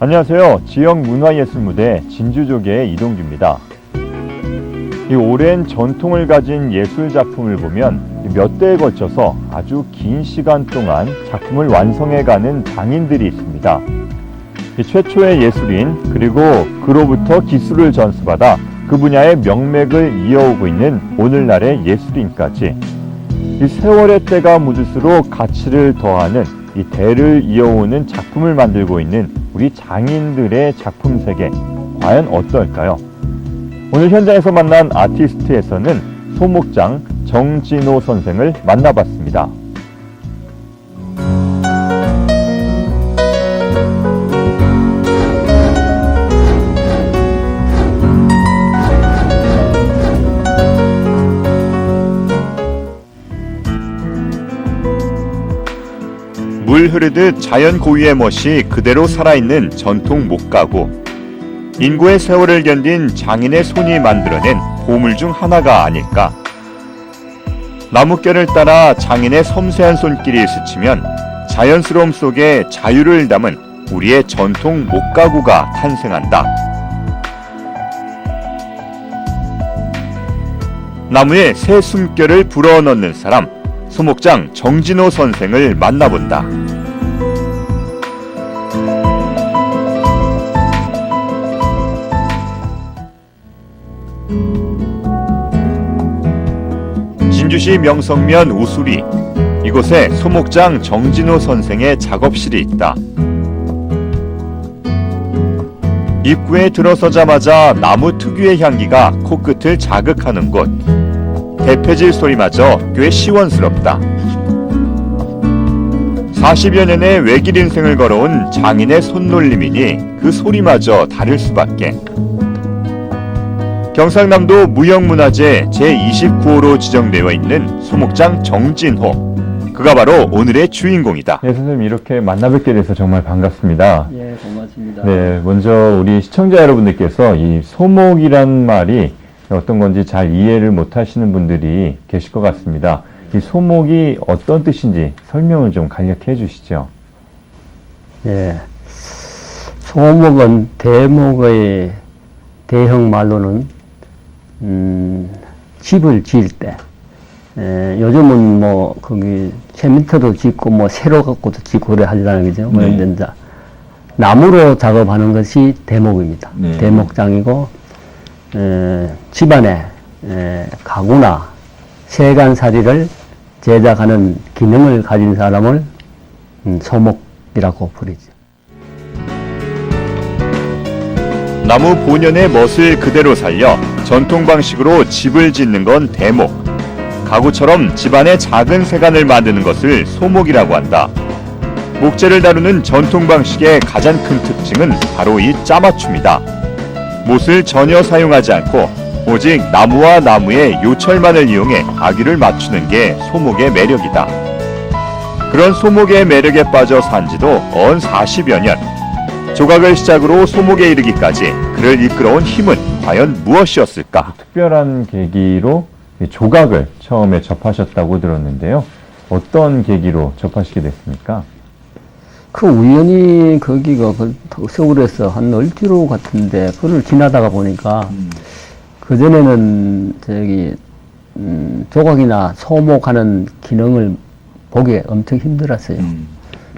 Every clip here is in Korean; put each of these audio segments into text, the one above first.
안녕하세요. 지역 문화예술 무대 진주조개의 이동규입니다. 이 오랜 전통을 가진 예술 작품을 보면 몇 대에 걸쳐서 아주 긴 시간 동안 작품을 완성해가는 장인들이 있습니다. 이 최초의 예술인 그리고 그로부터 기술을 전수받아 그 분야의 명맥을 이어오고 있는 오늘날의 예술인까지 이 세월의 때가 묻을수록 가치를 더하는 이 대를 이어오는 작품을 만들고 있는 우리 장인들의 작품 세계 과연 어떨까요? 오늘 현장에서 만난 아티스트에서는 소목장 정진호 선생을 만나봤습니다. 물 흐르듯 자연 고유의 멋이 그대로 살아있는 전통 목가구. 인구의 세월을 견딘 장인의 손이 만들어낸 보물 중 하나가 아닐까. 나뭇결을 따라 장인의 섬세한 손길이 스치면 자연스러움 속에 자유를 담은 우리의 전통 목가구가 탄생한다. 나무에 새 숨결을 불어넣는 사람, 소목장 정진호 선생을 만나본다. 진주시 명성면 우수리 이곳에 소목장 정진호 선생의 작업실이 있다. 입구에 들어서자마자 나무 특유의 향기가 코끝을 자극하는 곳. 대패질 소리마저 꽤 시원스럽다. 40여 년의 외길 인생을 걸어온 장인의 손놀림이니 그 소리마저 다를 수밖에. 경상남도 무형문화재 제29호로 지정되어 있는 소목장 정진호. 그가 바로 오늘의 주인공이다. 네, 선생님 이렇게 만나뵙게 돼서 정말 반갑습니다. 예, 고맙습니다. 네, 먼저 우리 시청자 여러분들께서 이 소목이란 말이 어떤 건지 잘 이해를 못 하시는 분들이 계실 것 같습니다. 이 소목이 어떤 뜻인지 설명을 좀 간략히 해주시죠. 예. 소목은 대목의 대형 말로는 음, 집을 지을 때 예, 요즘은 뭐 거기 세미터도 짓고 뭐 세로 갖고도 짓고 그래 하잖아요, 그죠? 뭐 네. 이제 나무로 작업하는 것이 대목입니다. 네. 대목장이고 에, 집안에 에, 가구나 세간살이를 제작하는 기능을 가진 사람을 음, 소목이라고 부르죠. 나무 본연의 멋을 그대로 살려 전통 방식으로 집을 짓는 건 대목. 가구처럼 집안에 작은 세간을 만드는 것을 소목이라고 한다. 목재를 다루는 전통 방식의 가장 큰 특징은 바로 이 짜맞춤이다. 못을 전혀 사용하지 않고 오직 나무와 나무의 요철만을 이용해 아귀를 맞추는 게 소목의 매력이다. 그런 소목의 매력에 빠져 산 지도 언 40여 년. 조각을 시작으로 소목에 이르기까지 그를 이끌어온 힘은 과연 무엇이었을까? 특별한 계기로 조각을 처음에 접하셨다고 들었는데요. 어떤 계기로 접하시게 됐습니까? 그 우연히 거기가 그 서울에서 한 얼지로 같은데 그를 지나다가 보니까 그 전에는 저기 음, 조각이나 소목하는 기능을 보기 엄청 힘들었어요.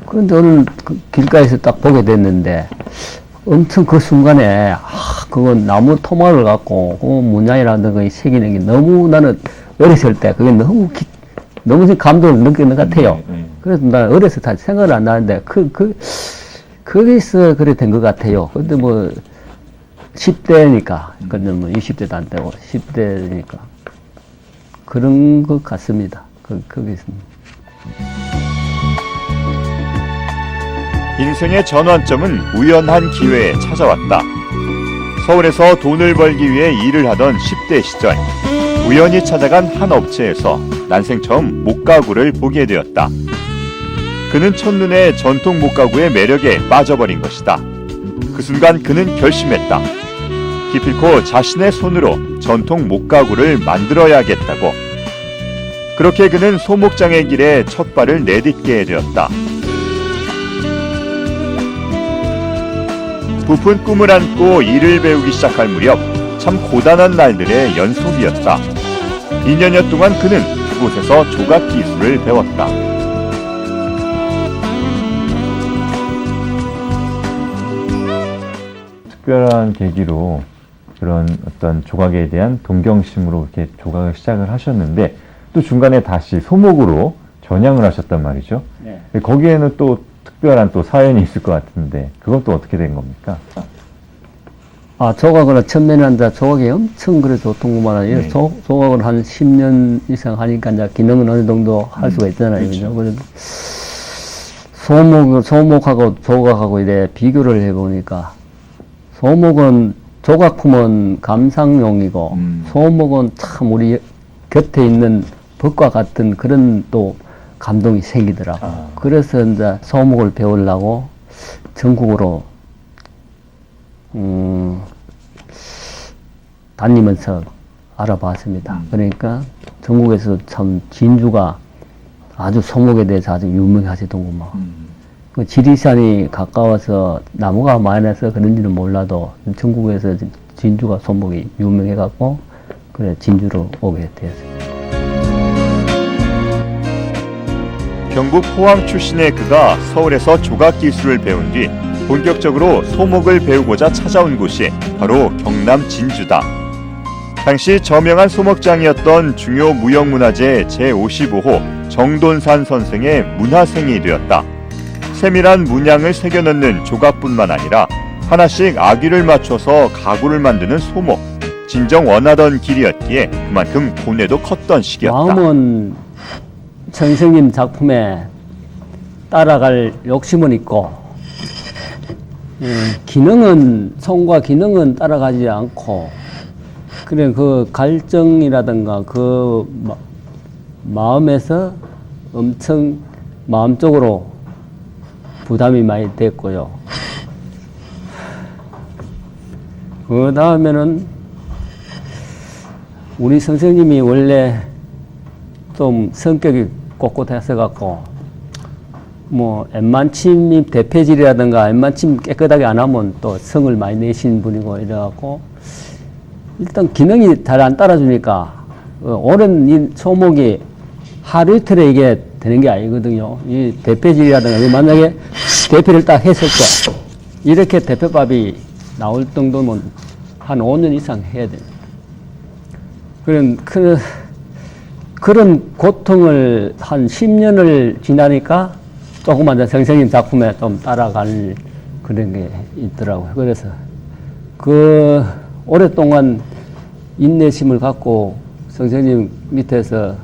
그런데 오늘 그 길가에서 딱 보게 됐는데 엄청 그 순간에 아 그건 나무 토막을 갖고 그 문양이라든가 이 새기는 게 너무 나는 어렸을 때 그게 너무 기, 너무 감동을 느끼는 것 같아요. 그래서 나 어려서 다 생각을 안 나는데 그, 그, 거기서 그래 된 것 같아요. 근데 뭐, 10대니까, 근데 뭐 20대도 안 되고 10대니까. 그런 것 같습니다. 그, 거기서. 인생의 전환점은 우연한 기회에 찾아왔다. 서울에서 돈을 벌기 위해 일을 하던 10대 시절, 우연히 찾아간 한 업체에서 난생 처음 목가구를 보게 되었다. 그는 첫눈에 전통 목가구의 매력에 빠져버린 것이다. 그 순간 그는 결심했다. 기필코 자신의 손으로 전통 목가구를 만들어야겠다고. 그렇게 그는 소목장의 길에 첫 발을 내딛게 되었다. 부푼 꿈을 안고 일을 배우기 시작할 무렵 참 고단한 날들의 연속이었다. 2년여 동안 그는 그곳에서 조각 기술을 배웠다. 특별한 계기로 그런 어떤 조각에 대한 동경심으로 이렇게 조각을 시작을 하셨는데 또 중간에 다시 소목으로 전향을 하셨단 말이죠. 네. 거기에는 또 특별한 또 사연이 있을 것 같은데 그건 또 어떻게 된 겁니까? 아, 조각을 처음에는 한다. 조각이 엄청 그래 좋던구만. 네. 네. 조, 조각을 한 10년 이상 하니까 이제 기능은 어느 정도 할 수가 있잖아요. 그죠? 그래도 소목, 소목하고 조각하고 이래 비교를 해보니까 소목은 조각품은 감상용이고 음. 소목은 참 우리 곁에 있는 법과 같은 그런 또 감동이 생기더라고. 아. 그래서 이제 소목을 배우려고 전국으로 음, 다니면서 알아봤습니다. 그러니까 전국에서 참 진주가 아주 소목에 대해서 아주 유명하시더구만. 그 지리산이 가까워서 나무가 많아서 그런지는 몰라도 전국에서 진주가 소목이 유명해갖고 그래 진주로 오게 되었습니다. 경북 포항 출신의 그가 서울에서 조각 기술을 배운 뒤 본격적으로 소목을 배우고자 찾아온 곳이 바로 경남 진주다. 당시 저명한 소목장이었던 중요 무형문화재 제55호 정돈산 선생의 문화생이 되었다. 세밀한 문양을 새겨넣는 조각뿐만 아니라 하나씩 아귀를 맞춰서 가구를 만드는 소목. 진정 원하던 길이었기에 그만큼 고뇌도 컸던 시기였다. 마음은 선생님 작품에 따라갈 욕심은 있고 음, 기능은 손과 기능은 따라가지 않고 그래 그 갈증이라든가 그 마, 마음에서 엄청 마음적으로 부담이 많이 됐고요. 그 다음에는 우리 선생님이 원래 좀 성격이 꼿꼿해서 갖고 뭐 웬만침이 대패질이라든가 웬만침 깨끗하게 안 하면 또 성을 많이 내신 분이고 이래갖고 일단 기능이 잘 안 따라주니까 어, 오랜 이 소목이 하루 이틀에 이게 되는 게 아니거든요. 이 대패질이라든가 만약에 대패를 딱 했을 때 이렇게 대패밥이 나올 정도면 한 5년 이상 해야 됩니다. 그런 그 그런 고통을 한 10년을 지나니까 조금만 더 선생님 작품에 좀 따라갈 그런 게 있더라고요. 그래서 그 오랫동안 인내심을 갖고 선생님 밑에서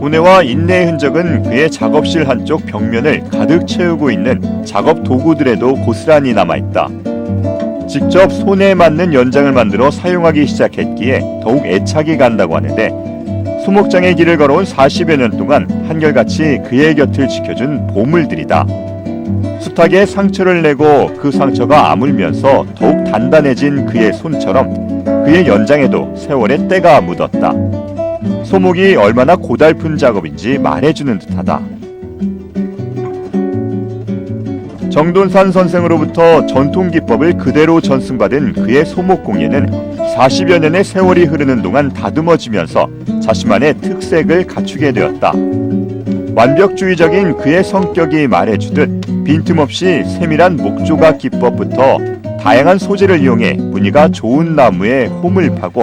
고뇌와 인내의 흔적은 그의 작업실 한쪽 벽면을 가득 채우고 있는 작업 도구들에도 고스란히 남아있다. 직접 손에 맞는 연장을 만들어 사용하기 시작했기에 더욱 애착이 간다고 하는데 수목장의 길을 걸어온 40여 년 동안 한결같이 그의 곁을 지켜준 보물들이다. 숱하게 상처를 내고 그 상처가 아물면서 더욱 단단해진 그의 손처럼 그의 연장에도 세월의 때가 묻었다. 소목이 얼마나 고달픈 작업인지 말해주는 듯하다. 정돈산 선생으로부터 전통 기법을 그대로 전승받은 그의 소목 공예는 40여 년의 세월이 흐르는 동안 다듬어지면서 자신만의 특색을 갖추게 되었다. 완벽주의적인 그의 성격이 말해주듯 빈틈없이 세밀한 목조각 기법부터 다양한 소재를 이용해 무늬가 좋은 나무에 홈을 파고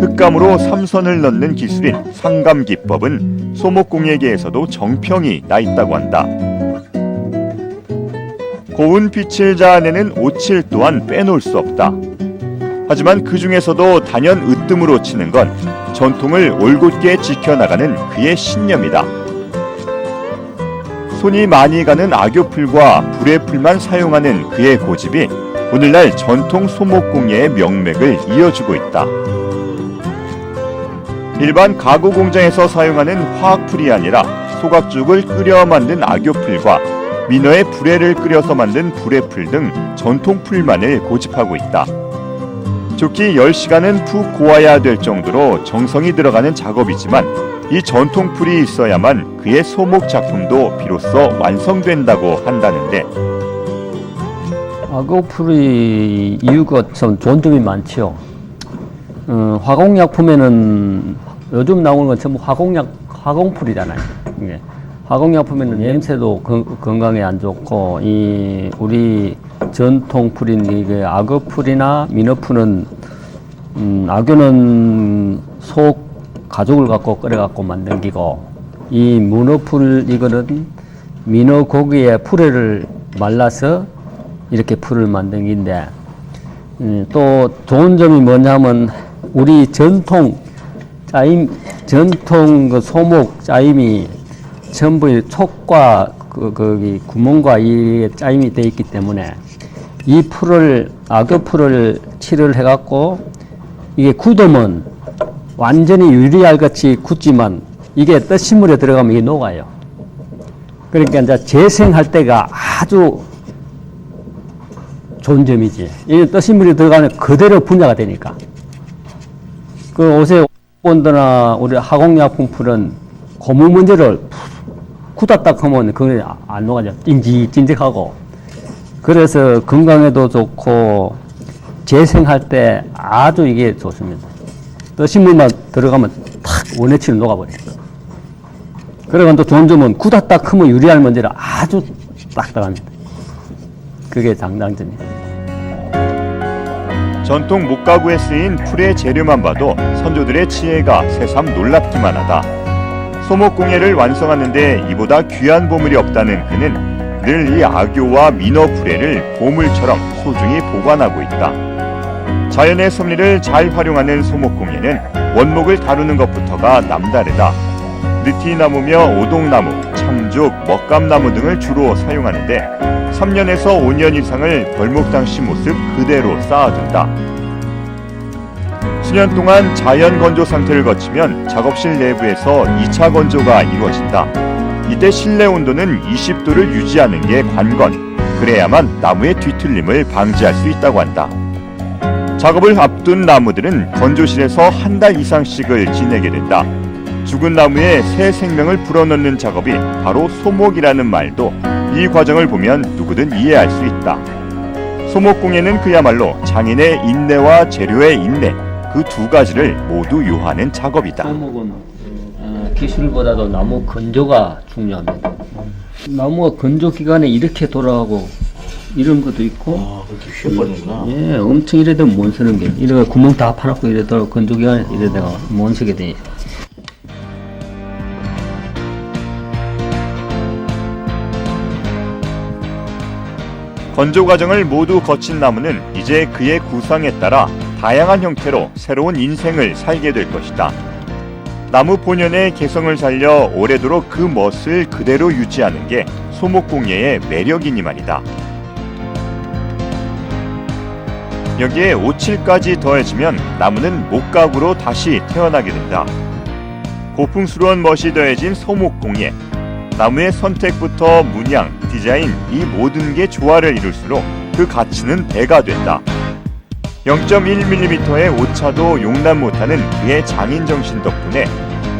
흙감으로 삼선을 넣는 기술인 상감 기법은 소목공예계에서도 정평이 나 있다고 한다. 고운 빛을 자아내는 오칠 또한 빼놓을 수 없다. 하지만 그 중에서도 단연 으뜸으로 치는 건 전통을 올곧게 지켜나가는 그의 신념이다. 손이 많이 가는 악교풀과 불의 풀만 사용하는 그의 고집이 오늘날 전통 소목공예의 명맥을 이어주고 있다. 일반 가구 공장에서 사용하는 화학풀이 아니라 소각죽을 끓여 만든 악교풀과 민어의 불에를 끓여서 만든 불의풀 등 전통 풀만을 고집하고 있다. 좋기 10시간은 푹 고아야 될 정도로 정성이 들어가는 작업이지만 이 전통 풀이 있어야만 그의 소목 작품도 비로소 완성된다고 한다는데 악어풀이 이유가 참 좋은 점이 많지요. 어, 화공약품에는 요즘 나오는 건 전부 화공약 화공풀이잖아요. 이게 화공약품에는 냄새도 건- 건강에 안 좋고 이 우리 전통 풀인 이게 악어풀이나 민어풀은 음, 악어는 소 가죽을 갖고 끓여 갖고 만든 기고 이 문어풀 이거는 민어 고기에 풀을 말라서 이렇게 풀을 만든 긴데 음, 또 좋은 점이 뭐냐면 우리 전통 짜임 전통 그 소목 짜임이 전부 이 촉과 그 거기 구멍과 이 짜임이 돼 있기 때문에 이 풀을 악어 풀을 칠을 해갖고 이게 굳으면 완전히 유리알 같이 굳지만 이게 뜻신물에 들어가면 이게 녹아요. 그러니까 이제 재생할 때가 아주 좋은 점이지. 이 떠신물이 들어가면 그대로 분야가 되니까. 그 옷에 본드나 우리 하공약품 풀은 고무 문제를 굳었다 하면 그게 안 녹아져. 찐지, 찐득하고. 그래서 건강에도 좋고 재생할 때 아주 이게 좋습니다. 떠신물만 들어가면 탁 원해치를 녹아버리니까. 그리고 또 좋은 점은 굳었다 크면 유리알 문제를 아주 딱딱합니다. 그게 장단점이에요. 전통 목가구에 쓰인 풀의 재료만 봐도 선조들의 치애가 새삼 놀랍기만 하다. 소목공예를 완성하는데 이보다 귀한 보물이 없다는 그는 늘 이 악교와 민어 풀애를 보물처럼 소중히 보관하고 있다. 자연의 섭리를 잘 활용하는 소목공예는 원목을 다루는 것부터가 남다르다. 느티나무며 오동나무, 참죽, 먹감나무 등을 주로 사용하는데 3년에서 5년 이상을 벌목 당시 모습 그대로 쌓아둔다. 수년 동안 자연 건조 상태를 거치면 작업실 내부에서 2차 건조가 이루어진다. 이때 실내 온도는 20도를 유지하는 게 관건. 그래야만 나무의 뒤틀림을 방지할 수 있다고 한다. 작업을 앞둔 나무들은 건조실에서 한 달 이상씩을 지내게 된다. 죽은 나무에 새 생명을 불어넣는 작업이 바로 소목이라는 말도 이 과정을 보면 누구든 이해할 수 있다. 소목공예는 그야말로 장인의 인내와 재료의 인내 그 두 가지를 모두 요하는 작업이다. 소목은 어, 기술보다도 나무 건조가 중요합니다. 나무가 건조 기간에 이렇게 돌아가고 이런 것도 있고 아, 그렇게 휘어버리는구나. 예, 엄청 이래 되면 못 쓰는 게 이래 구멍 다 파놓고 이래 돌아 건조 기간에 이래 내가 못 쓰게 돼. 건조 과정을 모두 거친 나무는 이제 그의 구상에 따라 다양한 형태로 새로운 인생을 살게 될 것이다. 나무 본연의 개성을 살려 오래도록 그 멋을 그대로 유지하는 게 소목공예의 매력이니 말이다. 여기에 오칠까지 더해지면 나무는 목각으로 다시 태어나게 된다. 고풍스러운 멋이 더해진 소목공예. 나무의 선택부터 문양, 디자인 이 모든 게 조화를 이룰수록 그 가치는 배가 된다. 0.1mm의 오차도 용납 못하는 그의 장인 정신 덕분에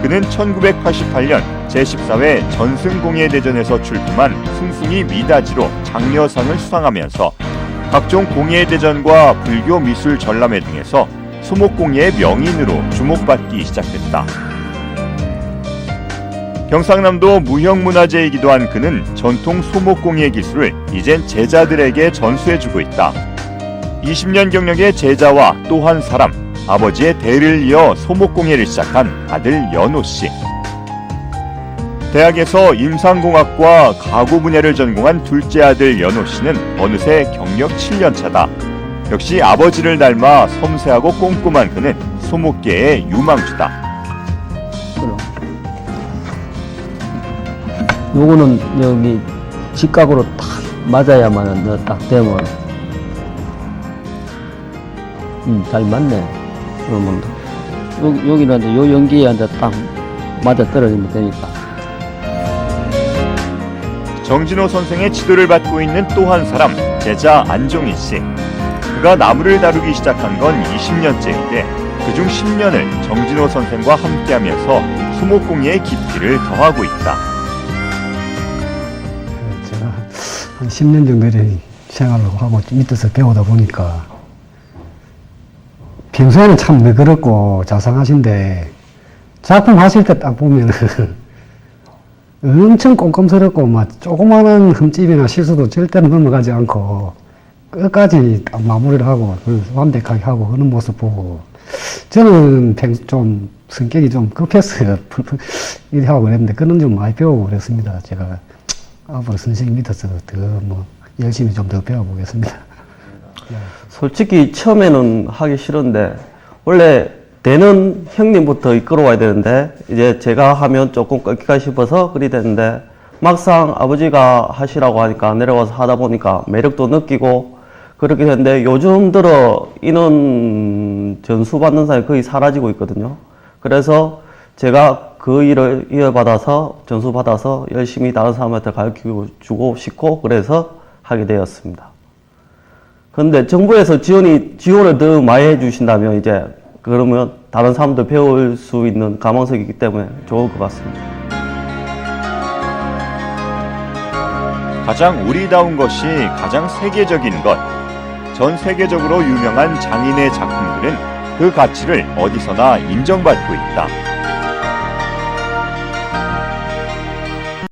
그는 1988년 제14회 전승공예 대전에서 출품한 승승이 미다지로 장려상을 수상하면서 각종 공예 대전과 불교 미술 전람회 등에서 소목공예의 명인으로 주목받기 시작했다. 경상남도 무형문화재이기도 한 그는 전통 소목공예 기술을 이젠 제자들에게 전수해주고 있다. 20년 경력의 제자와 또 한 사람, 아버지의 대를 이어 소목공예를 시작한 아들 연호 씨. 대학에서 임상공학과 가구 분야를 전공한 둘째 아들 연호 씨는 어느새 경력 7년 차다. 역시 아버지를 닮아 섬세하고 꼼꼼한 그는 소목계의 유망주다. 요거는 여기 직각으로 딱 맞아야만 딱 되면 음, 잘 맞네. 그러면 여기, 여기는 이제 요 연기에 이제 딱 맞아 떨어지면 되니까. 정진호 선생의 지도를 받고 있는 또 한 사람, 제자 안종희 씨. 그가 나무를 다루기 시작한 건 20년째인데 그중 10년을 정진호 선생과 함께하면서 소목공예의 깊이를 더하고 있다. 제가 한 10년 정도 이렇게 생활을 하고 밑에서 배우다 보니까 평소에는 참 너그럽고 자상하신데 작품 하실 때 딱 보면 엄청 꼼꼼스럽고 막 조그마한 흠집이나 실수도 절대로 넘어가지 않고 끝까지 딱 마무리를 하고 그 완벽하게 하고 하는 모습 보고 저는 평, 좀 성격이 좀 급했어요. 이렇게 하고 그랬는데 그런 좀 많이 배우고 그랬습니다. 제가 앞으로 선생님 밑에서 더 뭐 열심히 좀 더 배워보겠습니다. 솔직히 처음에는 하기 싫은데 원래 되는 형님부터 이끌어와야 되는데 이제 제가 하면 조금 꺾일까 싶어서 그리 됐는데 막상 아버지가 하시라고 하니까 내려와서 하다 보니까 매력도 느끼고 그렇게 됐는데 요즘 들어 인원 전수 받는 사람이 거의 사라지고 있거든요. 그래서 제가 그 일을 이어받아서 전수 받아서 열심히 다른 사람한테 가르쳐 주고 싶고 그래서 하게 되었습니다. 근데 정부에서 지원이, 지원을 더 많이 해주신다면 이제 그러면 다른 사람도 배울 수 있는 가망석이기 때문에 좋을 것 같습니다. 가장 우리다운 것이 가장 세계적인 것. 전 세계적으로 유명한 장인의 작품들은 그 가치를 어디서나 인정받고 있다.